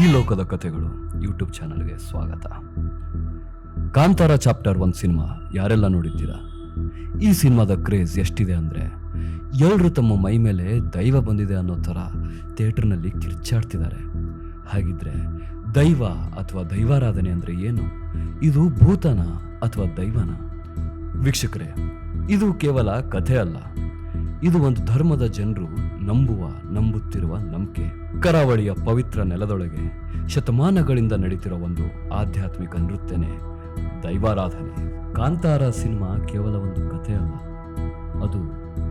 ಈ ಲೋಕದ ಕಥೆಗಳು ಯೂಟ್ಯೂಬ್ ಚಾನಲ್ಗೆ ಸ್ವಾಗತ. ಕಾಂತಾರ ಚಾಪ್ಟರ್ ಒಂದು ಸಿನಿಮಾ ಯಾರೆಲ್ಲ ನೋಡಿದ್ದೀರಾ? ಈ ಸಿನಿಮಾದ ಕ್ರೇಜ್ ಎಷ್ಟಿದೆ ಅಂದರೆ ಎಲ್ಲರೂ ತಮ್ಮ ಮೈ ಮೇಲೆ ದೈವ ಬಂದಿದೆ ಅನ್ನೋ ಥರ ಥಿಯೇಟ್ರ್ನಲ್ಲಿ ಕಿರ್ಚಾಡ್ತಿದ್ದಾರೆ. ಹಾಗಿದ್ರೆ ದೈವ ಅಥವಾ ದೈವಾರಾಧನೆ ಅಂದರೆ ಏನು? ಇದು ಭೂತನ ಅಥವಾ ದೈವನ? ವೀಕ್ಷಕರೇ, ಇದು ಕೇವಲ ಕಥೆ ಅಲ್ಲ. ಇದು ಒಂದು ಧರ್ಮದ ಜನರು ನಂಬುವ, ನಂಬುತ್ತಿರುವ ನಂಬಿಕೆ. ಕರಾವಳಿಯ ಪವಿತ್ರ ನೆಲದೊಳಗೆ ಶತಮಾನಗಳಿಂದ ನಡೀತಿರೋ ಒಂದು ಆಧ್ಯಾತ್ಮಿಕ ನೃತ್ಯನೇ ದೈವಾರಾಧನೆ. ಕಾಂತಾರ ಸಿನಿಮಾ ಕೇವಲ ಒಂದು ಕಥೆ ಅಲ್ಲ, ಅದು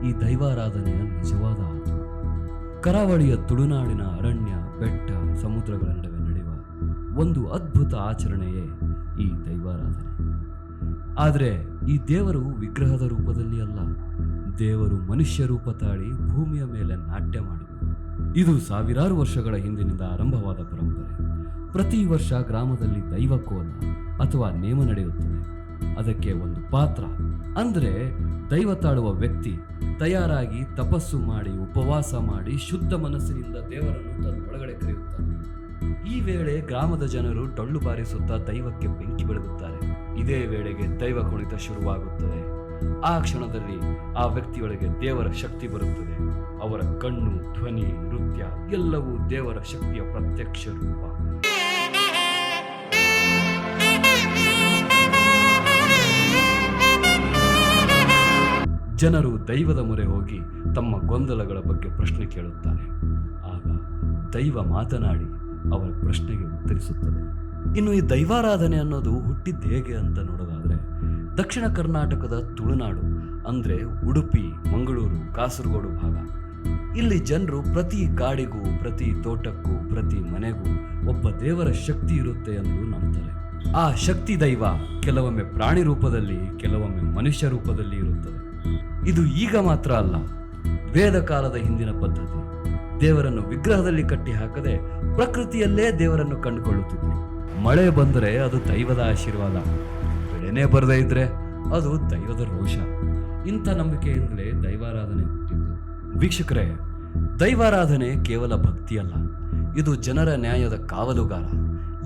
ಈ ದೈವಾರಾಧನೆಯ ನಿಜವಾದ ಕರಾವಳಿಯ ತುಳುನಾಡಿನ ಅರಣ್ಯ, ಬೆಟ್ಟ, ಸಮುದ್ರಗಳ ನಡುವೆ ನಡೆಯುವ ಒಂದು ಅದ್ಭುತ ಆಚರಣೆಯೇ ಈ ದೈವಾರಾಧನೆ. ಆದರೆ ಈ ದೇವರು ವಿಗ್ರಹದ ರೂಪದಲ್ಲಿ ಅಲ್ಲ, ದೇವರು ಮನುಷ್ಯ ರೂಪ ತಾಳಿ ಭೂಮಿಯ ಮೇಲೆ ನಾಟ್ಯ ಮಾಡಿದರು ಇದು ಸಾವಿರಾರು ವರ್ಷಗಳ ಹಿಂದಿನಿಂದ ಆರಂಭವಾದ ಪರಂಪರೆ. ಪ್ರತಿ ವರ್ಷ ಗ್ರಾಮದಲ್ಲಿ ದೈವಕೋಲ ಅಥವಾ ನೇಮ ನಡೆಯುತ್ತದೆ. ಅದಕ್ಕೆ ಒಂದು ಪಾತ್ರ. ಅಂದರೆ ದೈವ ತಾಳುವ ವ್ಯಕ್ತಿ ತಯಾರಾಗಿ ತಪಸ್ಸು ಮಾಡಿ, ಉಪವಾಸ ಮಾಡಿ, ಶುದ್ಧ ಮನಸ್ಸಿನಿಂದ ದೇವರನ್ನು ತನ್ನ ಒಳಗಡೆ ಕರೆಯುತ್ತಾನೆ. ಈ ವೇಳೆ ಗ್ರಾಮದ ಜನರು ಡೊಳ್ಳು ಬಾರಿಸುತ್ತಾ ದೈವಕ್ಕೆ ಬೆಂಕಿ ಬೆಳಗುತ್ತಾರೆ. ಇದೇ ವೇಳೆಗೆ ದೈವ ಕುಣಿತ ಶುರುವಾಗುತ್ತದೆ. ಆ ಕ್ಷಣದಲ್ಲಿ ಆ ವ್ಯಕ್ತಿಯೊಳಗೆ ದೇವರ ಶಕ್ತಿ ಬರುತ್ತದೆ. ಅವರ ಕಣ್ಣು, ಧ್ವನಿ, ನೃತ್ಯ ಎಲ್ಲವೂ ದೇವರ ಶಕ್ತಿಯ ಪ್ರತ್ಯಕ್ಷ ರೂಪ. ಜನರು ದೈವದ ಮೊರೆ ಹೋಗಿ ತಮ್ಮ ಗೊಂದಲಗಳ ಬಗ್ಗೆ ಪ್ರಶ್ನೆ ಕೇಳುತ್ತಾರೆ. ಆಗ ದೈವ ಮಾತನಾಡಿ ಅವರ ಪ್ರಶ್ನೆಗೆ ಉತ್ತರಿಸುತ್ತದೆ. ಇನ್ನು ಈ ದೈವಾರಾಧನೆ ಅನ್ನೋದು ಹುಟ್ಟಿದ್ದು ಹೇಗೆ ಅಂತ ನೋಡೋದಾದ್ರೆ ದಕ್ಷಿಣ ಕರ್ನಾಟಕದ ತುಳುನಾಡು, ಅಂದ್ರೆ ಉಡುಪಿ, ಮಂಗಳೂರು, ಕಾಸರಗೋಡು ಭಾಗ. ಇಲ್ಲಿ ಜನರು ಪ್ರತಿ ಕಾಡಿಗೂ, ಪ್ರತಿ ತೋಟಕ್ಕೂ, ಪ್ರತಿ ಮನೆಗೂ ಒಬ್ಬ ದೇವರ ಶಕ್ತಿ ಇರುತ್ತೆ ಎಂದು ನಂಬ್ತಾರೆ. ಆ ಶಕ್ತಿ ದೈವ ಕೆಲವೊಮ್ಮೆ ಪ್ರಾಣಿ ರೂಪದಲ್ಲಿ, ಕೆಲವೊಮ್ಮೆ ಮನುಷ್ಯ ರೂಪದಲ್ಲಿ ಇರುತ್ತದೆ. ಇದು ಈಗ ಮಾತ್ರ ಅಲ್ಲ, ವೇದ ಕಾಲದ ಹಿಂದಿನ ಪದ್ಧತಿ. ದೇವರನ್ನು ವಿಗ್ರಹದಲ್ಲಿ ಕಟ್ಟಿ ಹಾಕದೆ ಪ್ರಕೃತಿಯಲ್ಲೇ ದೇವರನ್ನು ಕಂಡುಕೊಳ್ಳುತ್ತಿದ್ದರು ಮಳೆ ಬಂದರೆ ಅದು ದೈವದ ಆಶೀರ್ವಾದ. ಬೆಳೆನೇ ಬರದೇ ಇದ್ರೆ ಅದು ದೈವದ ರೋಷ. ಇಂಥ ನಂಬಿಕೆಯಿಂದಲೇ ದೈವಾರಾಧನೆ ಹುಟ್ಟಿದ್ದು ವೀಕ್ಷಕರೇ, ದೈವಾರಾಧನೆ ಕೇವಲ ಭಕ್ತಿಯಲ್ಲ, ಇದು ಜನರ ನ್ಯಾಯದ ಕಾವಲುಗಾರ.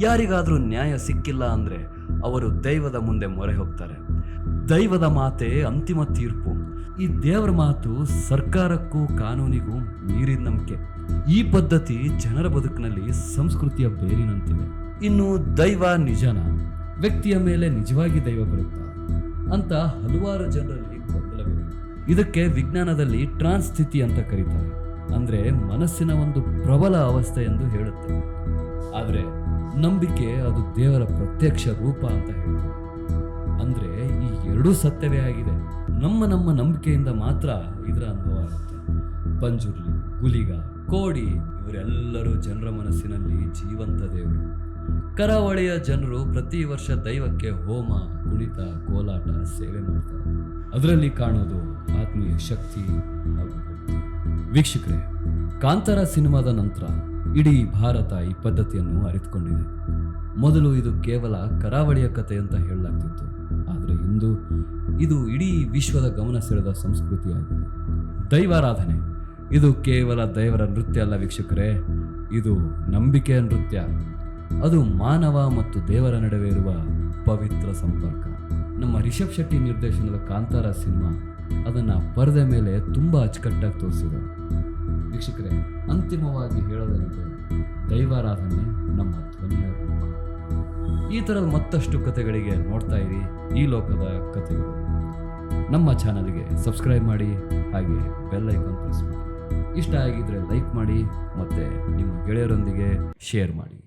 ಯಾರಿಗಾದರೂ ನ್ಯಾಯ ಸಿಕ್ಕಿಲ್ಲ ಅಂದ್ರೆ ಅವರು ದೈವದ ಮುಂದೆ ಮೊರೆ ಹೋಗ್ತಾರೆ. ದೈವದ ಮಾತೆ ಅಂತಿಮ ತೀರ್ಪು. ಈ ದೇವರ ಮಾತು ಸರ್ಕಾರಕ್ಕೂ ಕಾನೂನಿಗೂ ಮೀರಿದ ನಂಬಿಕೆ. ಈ ಪದ್ಧತಿ ಜನರ ಬದುಕಿನಲ್ಲಿ ಸಂಸ್ಕೃತಿಯ ಬೇರಿನಂತಿದೆ. ಇನ್ನು ದೈವ ನಿಜನ? ವ್ಯಕ್ತಿಯ ಮೇಲೆ ನಿಜವಾಗಿ ದೈವ ಬರುತ್ತಾ? ಅಂತ ಹಲವಾರು ಜನರಲ್ಲಿ ಗೊಂದಲವಿದೆ. ಇದಕ್ಕೆ ವಿಜ್ಞಾನದಲ್ಲಿ ಟ್ರಾನ್ಸ್ ಸ್ಥಿತಿ ಅಂತ ಕರೀತಾರೆ. ಅಂದ್ರೆ ಮನಸ್ಸಿನ ಒಂದು ಪ್ರಬಲ ಅವಸ್ಥೆ ಎಂದು ಹೇಳುತ್ತೆ. ಆದರೆ ನಂಬಿಕೆ ಅದು ದೇವರ ಪ್ರತ್ಯಕ್ಷ ರೂಪ ಅಂತ ಹೇಳ್ತಾರೆ ಅಂದ್ರೆ ಈ ಎರಡೂ ಸತ್ಯವೇ ಆಗಿದೆ. ನಮ್ಮ ನಮ್ಮ ನಂಬಿಕೆಯಿಂದ ಮಾತ್ರ ಇದರ ಅನುಭವ ಆಗುತ್ತೆ. ಪಂಜುರ್ಲಿ, ಗುಲಿಗ, ಕೋಡಿ, ಇವರೆಲ್ಲರೂ ಜನರ ಮನಸ್ಸಿನಲ್ಲಿ ಜೀವಂತ ದೇವರು. ಕರಾವಳಿಯ ಜನರು ಪ್ರತಿ ವರ್ಷ ದೈವಕ್ಕೆ ಹೋಮ, ಕುಣಿತ, ಕೋಲಾಟ ಸೇವೆ ಮಾಡ್ತಾರೆ. ಅದರಲ್ಲಿ ಕಾಣೋದು ಆತ್ಮೀಯ ಶಕ್ತಿ ವೀಕ್ಷಕರೇ, ಕಾಂತಾರ ಸಿನಿಮಾದ ನಂತರ ಇಡೀ ಭಾರತ ಈ ಪದ್ಧತಿಯನ್ನು ಅರಿತುಕೊಂಡಿದೆ. ಮೊದಲು ಇದು ಕೇವಲ ಕರಾವಳಿಯ ಕಥೆ ಅಂತ ಹೇಳಲಾಗ್ತಿತ್ತು. ಆದರೆ ಇಂದು ಇದು ಇಡೀ ವಿಶ್ವದ ಗಮನ ಸೆಳೆದ ಸಂಸ್ಕೃತಿಯಾಗಿದೆ. ದೈವಾರಾಧನೆ, ಇದು ಕೇವಲ ದೈವರ ನೃತ್ಯ ಅಲ್ಲ ವೀಕ್ಷಕರೇ, ಇದು ನಂಬಿಕೆಯ ನೃತ್ಯ. ಅದು ಮಾನವ ಮತ್ತು ದೇವರ ನಡುವೆ ಇರುವ ಪವಿತ್ರ ಸಂಪರ್ಕ. ನಮ್ಮ ರಿಷಬ್ ಶೆಟ್ಟಿ ನಿರ್ದೇಶನದ ಕಾಂತಾರ ಸಿನಿಮಾ ಅದನ್ನು ಪರದೆ ಮೇಲೆ ತುಂಬ ಅಚ್ಚುಕಟ್ಟಾಗಿ ತೋರಿಸಿದೆ. ವೀಕ್ಷಕರೇ, ಅಂತಿಮವಾಗಿ ಹೇಳೋದೇನೆಂದರೆ ದೈವಾರಾಧನೆ ನಮ್ಮ ಧ್ವನಿಯ ಈ ಥರದ ಮತ್ತಷ್ಟು ಕಥೆಗಳಿಗೆ ನೋಡ್ತಾ ಇರಿ ಈ ಲೋಕದ ಕಥೆಗಳು. ನಮ್ಮ ಚಾನಲ್ಗೆ ಸಬ್ಸ್ಕ್ರೈಬ್ ಮಾಡಿ, ಹಾಗೆ ಬೆಲ್ ಐಕಾನ್ ಪ್ರೆಸ್ ಮಾಡಿ. ಇಷ್ಟ ಆಗಿದ್ರೆ ಲೈಕ್ ಮಾಡಿ ಮತ್ತು ನಿಮ್ಮ ಗೆಳೆಯರೊಂದಿಗೆ ಶೇರ್ ಮಾಡಿ.